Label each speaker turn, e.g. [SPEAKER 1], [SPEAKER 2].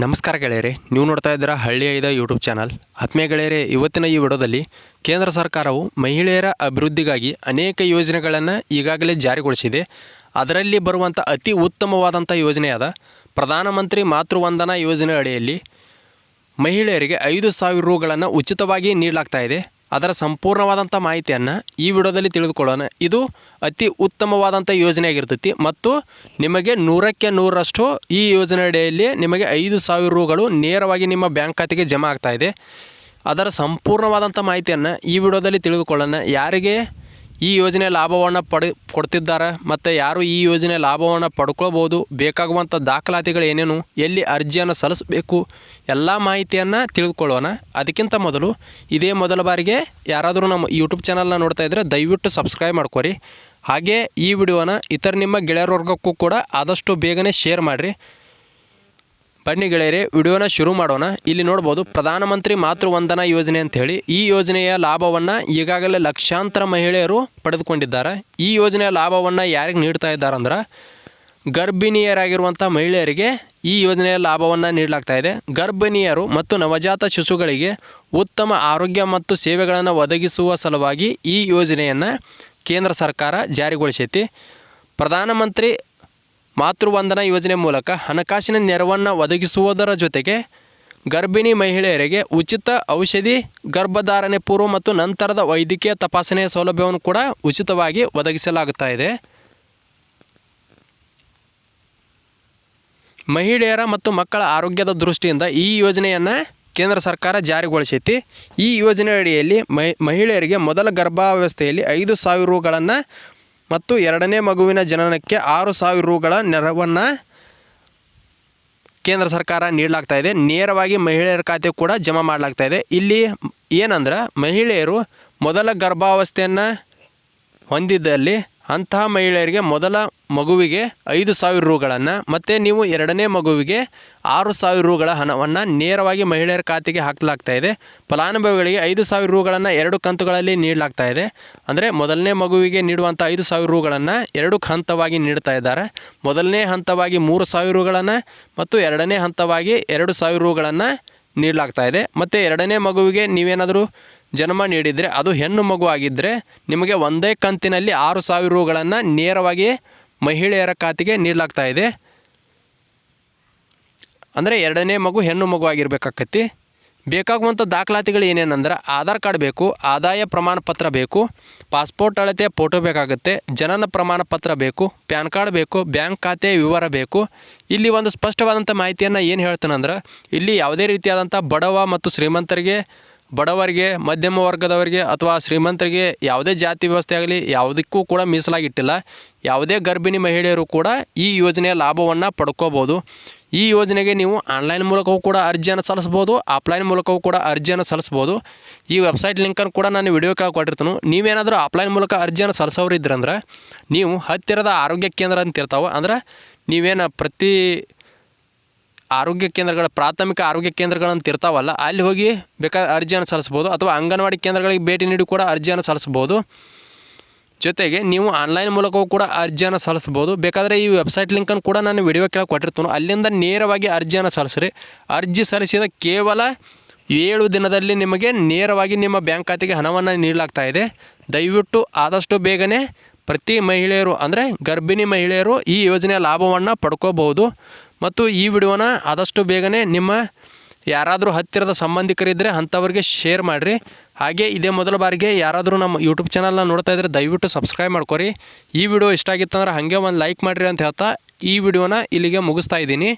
[SPEAKER 1] ನಮಸ್ಕಾರ ಗೆಳೆಯರೆ, ನೀವು ನೋಡ್ತಾ ಇದ್ದೀರಾ ಹಳ್ಳಿ ಐದ ಯೂಟ್ಯೂಬ್ ಚಾನಲ್ ಆತ್ಮೀಯ ಗೆಳೆಯರೆ, ಇವತ್ತಿನ ಈ ವಿಡಿಯೋದಲ್ಲಿ ಕೇಂದ್ರ ಸರ್ಕಾರವು ಮಹಿಳೆಯರ ಅಭಿವೃದ್ಧಿಗಾಗಿ ಅನೇಕ ಯೋಜನೆಗಳನ್ನು ಈಗಾಗಲೇ ಜಾರಿಗೊಳಿಸಿದೆ. ಅದರಲ್ಲಿ ಬರುವಂಥ ಅತಿ ಉತ್ತಮವಾದಂಥ ಯೋಜನೆಯಾದ ಪ್ರಧಾನಮಂತ್ರಿ ಮಾತೃವಂದನಾ ಯೋಜನೆ ಅಡಿಯಲ್ಲಿ ಮಹಿಳೆಯರಿಗೆ ಐದು ಸಾವಿರ ರೂಗಳನ್ನು ಉಚಿತವಾಗಿ ನೀಡಲಾಗ್ತಾ ಇದೆ. ಅದರ ಸಂಪೂರ್ಣವಾದಂಥ ಮಾಹಿತಿಯನ್ನು ಈ ವಿಡಿಯೋದಲ್ಲಿ ತಿಳಿದುಕೊಳ್ಳೋಣ. ಇದು ಅತಿ ಉತ್ತಮವಾದಂಥ ಯೋಜನೆಯಾಗಿರ್ತೈತಿ ಮತ್ತು ನಿಮಗೆ ನೂರಕ್ಕೆ ನೂರರಷ್ಟು ಈ ಯೋಜನೆ ಅಡಿಯಲ್ಲಿ ನಿಮಗೆ ಐದು ಸಾವಿರ ರೂಗಳು ನೇರವಾಗಿ ನಿಮ್ಮ ಬ್ಯಾಂಕ್ ಖಾತೆಗೆ ಜಮಾ ಆಗ್ತಾ ಇದೆ. ಅದರ ಸಂಪೂರ್ಣವಾದಂಥ ಮಾಹಿತಿಯನ್ನು ಈ ವಿಡಿಯೋದಲ್ಲಿ ತಿಳಿದುಕೊಳ್ಳೋಣ. ಯಾರಿಗೆ ಈ ಯೋಜನೆ ಲಾಭವನ್ನು ಪಡೆ, ಕೊಡ್ತಿದ್ದಾರೆ ಮತ್ತು ಯಾರು ಈ ಯೋಜನೆ ಲಾಭವನ್ನು ಪಡ್ಕೊಳ್ಬೋದು ಬೇಕಾಗುವಂಥ ದಾಖಲಾತಿಗಳು ಏನೇನು, ಎಲ್ಲಿ ಅರ್ಜಿಯನ್ನು ಸಲ್ಲಿಸಬೇಕು, ಎಲ್ಲ ಮಾಹಿತಿಯನ್ನು ತಿಳಿದುಕೊಳ್ಳೋಣ. ಅದಕ್ಕಿಂತ ಮೊದಲು ಇದೇ ಮೊದಲ ಬಾರಿಗೆ ಯಾರಾದರೂ ನಮ್ಮ ಯೂಟ್ಯೂಬ್ ಚಾನಲ್ನ ನೋಡ್ತಾ ಇದ್ದರೆ ದಯವಿಟ್ಟು ಸಬ್ಸ್ಕ್ರೈಬ್ ಮಾಡ್ಕೊರಿ. ಹಾಗೆ ಈ ವಿಡಿಯೋನ ಇತರ ನಿಮ್ಮ ಗೆಳೆಯರ ವರ್ಗಕ್ಕೂ ಕೂಡ ಆದಷ್ಟು ಬೇಗನೆ ಶೇರ್ ಮಾಡಿರಿ. ಬನ್ನಿ ಗೆಳೆಯರೆ, ವಿಡಿಯೋನ ಶುರು ಮಾಡೋಣ. ಇಲ್ಲಿ ನೋಡ್ಬೋದು ಪ್ರಧಾನಮಂತ್ರಿ ಮಾತೃವಂದನಾ ಯೋಜನೆ ಅಂತ ಹೇಳಿ ಈ ಯೋಜನೆಯ ಲಾಭವನ್ನು ಈಗಾಗಲೇ ಲಕ್ಷಾಂತರ ಮಹಿಳೆಯರು ಪಡೆದುಕೊಂಡಿದ್ದಾರೆ. ಈ ಯೋಜನೆಯ ಲಾಭವನ್ನು ಯಾರಿಗೆ ನೀಡ್ತಾ ಇದ್ದಾರೆ ಅಂದ್ರೆ ಗರ್ಭಿಣಿಯರಾಗಿರುವಂಥ ಮಹಿಳೆಯರಿಗೆ ಈ ಯೋಜನೆಯ ಲಾಭವನ್ನು ನೀಡಲಾಗ್ತಾ ಇದೆ. ಗರ್ಭಿಣಿಯರು ಮತ್ತು ನವಜಾತ ಶಿಶುಗಳಿಗೆ ಉತ್ತಮ ಆರೋಗ್ಯ ಮತ್ತು ಸೇವೆಗಳನ್ನು ಒದಗಿಸುವ ಸಲುವಾಗಿ ಈ ಯೋಜನೆಯನ್ನು ಕೇಂದ್ರ ಸರ್ಕಾರ ಜಾರಿಗೊಳಿಸೈತಿ. ಪ್ರಧಾನಮಂತ್ರಿ ಮಾತೃವಂದನಾ ಯೋಜನೆ ಮೂಲಕ ಹಣಕಾಸಿನ ನೆರವನ್ನು ಒದಗಿಸುವುದರ ಜೊತೆಗೆ ಗರ್ಭಿಣಿ ಮಹಿಳೆಯರಿಗೆ ಉಚಿತ ಔಷಧಿ, ಗರ್ಭಧಾರಣೆ ಪೂರ್ವ ಮತ್ತು ನಂತರದ ವೈದ್ಯಕೀಯ ತಪಾಸಣೆಯ ಸೌಲಭ್ಯವನ್ನು ಕೂಡ ಉಚಿತವಾಗಿ ಒದಗಿಸಲಾಗುತ್ತಾ ಇದೆ. ಮಹಿಳೆಯರ ಮತ್ತು ಮಕ್ಕಳ ಆರೋಗ್ಯದ ದೃಷ್ಟಿಯಿಂದ ಈ ಯೋಜನೆಯನ್ನು ಕೇಂದ್ರ ಸರ್ಕಾರ ಜಾರಿಗೊಳಿಸೈತಿ. ಈ ಯೋಜನೆ ಅಡಿಯಲ್ಲಿ ಮಹಿಳೆಯರಿಗೆ ಮೊದಲ ಗರ್ಭಾವಸ್ಥೆಯಲ್ಲಿ ಐದು ಸಾವಿರ ರುಗಳನ್ನು ಮತ್ತು ಎರಡನೇ ಮಗುವಿನ ಜನನಕ್ಕೆ ಆರು ಸಾವಿರ ರೂಗಳ ನೆರವನ್ನು ಕೇಂದ್ರ ಸರ್ಕಾರ ನೀಡಲಾಗ್ತಾ ಇದೆ. ನೇರವಾಗಿ ಮಹಿಳೆಯರ ಖಾತೆ ಕೂಡ ಜಮಾ ಮಾಡಲಾಗ್ತಾ ಇದೆ. ಇಲ್ಲಿ ಏನಂದ್ರೆ ಮಹಿಳೆಯರು ಮೊದಲ ಗರ್ಭಾವಸ್ಥೆಯನ್ನು ಹೊಂದಿದ್ದಲ್ಲಿ ಅಂತಹ ಮಹಿಳೆಯರಿಗೆ ಮೊದಲ ಮಗುವಿಗೆ ಐದು ಸಾವಿರ ರೂಗಳನ್ನು ಮತ್ತು ನೀವು ಎರಡನೇ ಮಗುವಿಗೆ ಆರು ಸಾವಿರ ರೂಗಳ ಹಣವನ್ನು ನೇರವಾಗಿ ಮಹಿಳೆಯರ ಖಾತೆಗೆ ಹಾಕಲಾಗ್ತಾ ಇದೆ. ಫಲಾನುಭವಿಗಳಿಗೆ ಐದು ಸಾವಿರ ರೂಗಳನ್ನು ಎರಡು ಕಂತುಗಳಲ್ಲಿ ನೀಡಲಾಗ್ತಾ ಇದೆ. ಅಂದರೆ ಮೊದಲನೇ ಮಗುವಿಗೆ ನೀಡುವಂಥ ಐದು ಸಾವಿರ ರೂಗಳನ್ನು ಎರಡು ಹಂತವಾಗಿ ನೀಡ್ತಾ ಇದ್ದಾರೆ. ಮೊದಲನೇ ಹಂತವಾಗಿ ಮೂರು ಸಾವಿರ ರೂಗಳನ್ನು ಮತ್ತು ಎರಡನೇ ಹಂತವಾಗಿ ಎರಡು ಸಾವಿರ ರುಗಳನ್ನು ನೀಡಲಾಗ್ತಾ ಇದೆ. ಮತ್ತು ಎರಡನೇ ಮಗುವಿಗೆ ನೀವೇನಾದರೂ ಜನ್ಮ ನೀಡಿದರೆ ಅದು ಹೆಣ್ಣು ಮಗು ಆಗಿದ್ದರೆ ನಿಮಗೆ ಒಂದೇ ಕಂತಿನಲ್ಲಿ ಆರು ಸಾವಿರ ರೂಗಳನ್ನು ನೇರವಾಗಿ ಮಹಿಳೆಯರ ಖಾತೆಗೆ ನೀಡಲಾಗ್ತಾ ಇದೆ. ಅಂದರೆ ಎರಡನೇ ಮಗು ಹೆಣ್ಣು ಮಗು ಆಗಿರ್ಬೇಕಾಕತಿ ಬೇಕಾಗುವಂಥ ದಾಖಲಾತಿಗಳು ಏನೇನಂದ್ರೆ ಆಧಾರ್ ಕಾರ್ಡ್ ಬೇಕು, ಆದಾಯ ಪ್ರಮಾಣ ಪತ್ರ ಬೇಕು, ಪಾಸ್ಪೋರ್ಟ್ ಅಳತೆ, ಫೋಟೋ ಬೇಕಾಗುತ್ತೆ, ಜನನ ಪ್ರಮಾಣ ಪತ್ರ ಬೇಕು, ಪ್ಯಾನ್ ಕಾರ್ಡ್ ಬೇಕು, ಬ್ಯಾಂಕ್ ಖಾತೆ ವಿವರ ಬೇಕು. ಇಲ್ಲಿ ಒಂದು ಸ್ಪಷ್ಟವಾದಂಥ ಮಾಹಿತಿಯನ್ನು ಏನು ಹೇಳ್ತಾನಂದ್ರೆ ಇಲ್ಲಿ ಯಾವುದೇ ರೀತಿಯಾದಂಥ ಬಡವ ಮತ್ತು ಶ್ರೀಮಂತರಿಗೆ ಬಡವರಿಗೆ, ಮಧ್ಯಮ ವರ್ಗದವರಿಗೆ ಅಥವಾ ಶ್ರೀಮಂತರಿಗೆ ಯಾವುದೇ ಜಾತಿ ವ್ಯವಸ್ಥೆ ಆಗಲಿ ಯಾವುದಕ್ಕೂ ಕೂಡ ಮೀಸಲಾಗಿಟ್ಟಿಲ್ಲ. ಯಾವುದೇ ಗರ್ಭಿಣಿ ಮಹಿಳೆಯರು ಕೂಡ ಈ ಯೋಜನೆಯ ಲಾಭವನ್ನು ಪಡ್ಕೋಬೋದು. ಈ ಯೋಜನೆಗೆ ನೀವು ಆನ್ಲೈನ್ ಮೂಲಕವೂ ಕೂಡ ಅರ್ಜಿಯನ್ನು ಸಲ್ಲಿಸ್ಬೋದು ಆಫ್ಲೈನ್ ಮೂಲಕವೂ ಕೂಡ ಅರ್ಜಿಯನ್ನು ಸಲ್ಲಿಸ್ಬೋದು ಈ ವೆಬ್ಸೈಟ್ ಲಿಂಕನ್ನು ಕೂಡ ನಾನು ವಿಡಿಯೋ ಕೆಳಗೆ ಕೊಟ್ಟಿರ್ತೀನಿ. ನೀವೇನಾದರೂ ಆಫ್ಲೈನ್ ಮೂಲಕ ಅರ್ಜಿಯನ್ನು ಸಲ್ಲಿಸೋರು ಇದ್ರಂದ್ರೆ ನೀವು ಹತ್ತಿರದ ಆರೋಗ್ಯ ಕೇಂದ್ರ ಅಂತ ಇರ್ತಾವೆ, ಅಂದ್ರೆ ನೀವೇನು ಪ್ರತಿ ಆರೋಗ್ಯ ಕೇಂದ್ರಗಳ, ಪ್ರಾಥಮಿಕ ಆರೋಗ್ಯ ಕೇಂದ್ರಗಳಂತ ಇರ್ತಾವಲ್ಲ, ಅಲ್ಲಿ ಹೋಗಿ ಬೇಕಾದ ಅರ್ಜಿಯನ್ನು ಸಲ್ಲಿಸ್ಬೋದು ಅಥವಾ ಅಂಗನವಾಡಿ ಕೇಂದ್ರಗಳಿಗೆ ಭೇಟಿ ನೀಡಿ ಕೂಡ ಅರ್ಜಿಯನ್ನು ಸಲ್ಲಿಸ್ಬೋದು ಜೊತೆಗೆ ನೀವು ಆನ್ಲೈನ್ ಮೂಲಕವೂ ಕೂಡ ಅರ್ಜಿಯನ್ನು ಸಲ್ಲಿಸ್ಬೋದು ಬೇಕಾದರೆ ಈ ವೆಬ್ಸೈಟ್ ಲಿಂಕನ್ನು ಕೂಡ ನಾನು ವಿಡಿಯೋ ಕೆಳಗೆ ಕೊಟ್ಟಿರ್ತೀನಿ. ಅಲ್ಲಿಂದ ನೇರವಾಗಿ ಅರ್ಜಿಯನ್ನು ಸಲ್ಲಿಸ್ರಿ. ಅರ್ಜಿ ಸಲ್ಲಿಸಿದ ಕೇವಲ ಏಳು ದಿನದಲ್ಲಿ ನಿಮಗೆ ನೇರವಾಗಿ ನಿಮ್ಮ ಬ್ಯಾಂಕ್ ಖಾತೆಗೆ ಹಣವನ್ನು ನೀಡಲಾಗ್ತಾ ಇದೆ. ದಯವಿಟ್ಟು ಆದಷ್ಟು ಬೇಗನೆ ಪ್ರತಿ ಮಹಿಳೆಯರು, ಅಂದರೆ ಗರ್ಭಿಣಿ ಮಹಿಳೆಯರು ಈ ಯೋಜನೆಯ ಲಾಭವನ್ನು ಪಡ್ಕೋಬಹುದು. ಮತ್ತು ಈ ವಿಡಿಯೋನ ಆದಷ್ಟು ಬೇಗನೆ ನಿಮ್ಮ ಯಾರಾದರೂ ಹತ್ತಿರದ ಸಂಬಂಧಿಕರಿದ್ದರೆ ಅಂಥವ್ರಿಗೆ ಶೇರ್ ಮಾಡಿರಿ. ಹಾಗೆ ಇದೇ ಮೊದಲ ಬಾರಿಗೆ ಯಾರಾದರೂ ನಮ್ಮ ಯೂಟ್ಯೂಬ್ ಚಾನಲ್ನ ನೋಡ್ತಾ ಇದ್ದರೆ ದಯವಿಟ್ಟು ಸಬ್ಸ್ಕ್ರೈಬ್ ಮಾಡ್ಕೊರಿ. ಈ ವಿಡಿಯೋ ಇಷ್ಟ ಆಗಿತ್ತಂದ್ರೆ ಹಾಗೆ ಒಂದು ಲೈಕ್ ಮಾಡಿರಿ ಅಂತ ಹೇಳ್ತಾ ಈ ವಿಡಿಯೋನ ಇಲ್ಲಿಗೆ ಮುಗಿಸ್ತಾ ಇದ್ದೀನಿ.